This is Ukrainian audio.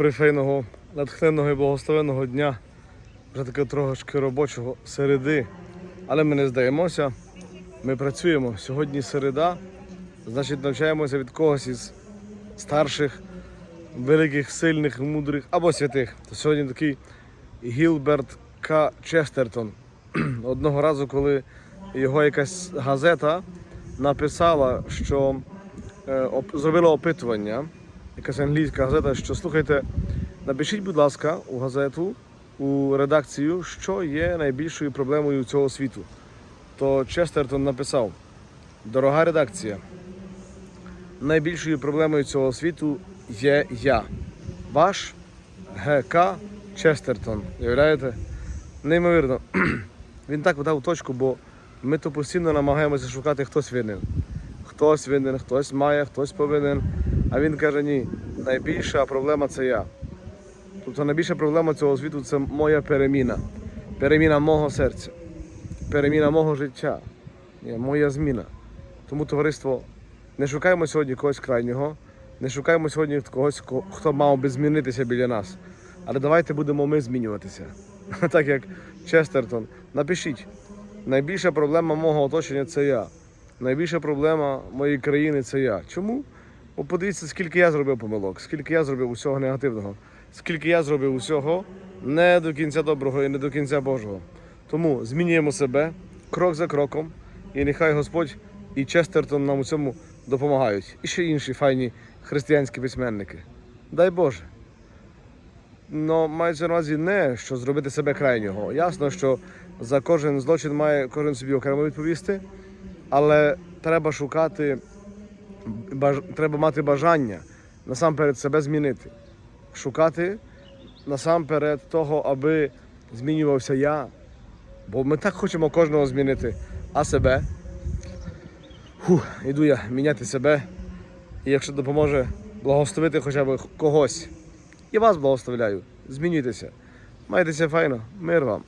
Добрий файного, натхненного і благословенного дня. Вже таке трошки робочого середи. Але ми не здаємося. Ми працюємо. Сьогодні середа, значить навчаємося від когось із старших, великих, сильних, мудрих або святих. То сьогодні такий Гілберт К. Честертон. Одного разу, коли його якась газета написала, що е, зробила опитування, якась англійська газета, що слухайте, напишіть, будь ласка, у газету, у редакцію, що є найбільшою проблемою цього світу. То Честертон написав: Дорога редакція, найбільшою проблемою цього світу є я. Ваш Г.К. Честертон. Уявляєте? Неймовірно. Він так дав точку, бо ми то постійно намагаємося шукати, хтось винен. Хтось винен, хтось має, хтось повинен. А він каже, ні, найбільша проблема це я. Тобто найбільша проблема цього світу це моя переміна. Переміна мого серця, переміна мого життя, моя зміна. Тому, товариство, не шукаємо сьогодні когось крайнього, не шукаємо сьогодні когось, хто мав би змінитися біля нас. Але давайте будемо ми змінюватися. Так як Честертон. Напишіть, найбільша проблема мого оточення це я. Найбільша проблема моєї країни це я. Чому? Бо подивіться, скільки я зробив помилок, скільки я зробив усього негативного, скільки я зробив усього не до кінця доброго і не до кінця Божого. Тому змінюємо себе крок за кроком, і нехай Господь і Честертон нам у цьому допомагають. І ще інші файні християнські письменники. Дай Боже. Ну, мається на увазі не що зробити себе крайнього. Ясно, що за кожен злочин має кожен собі окремо відповісти, але треба шукати, баж, треба мати бажання насамперед себе змінити. Шукати насамперед того, аби змінювався я. Бо ми так хочемо кожного змінити, а себе. Фух, іду я міняти себе. І якщо допоможе благословити хоча б когось. І вас благословляю. Змінюйтеся. Майтеся файно. Мир вам.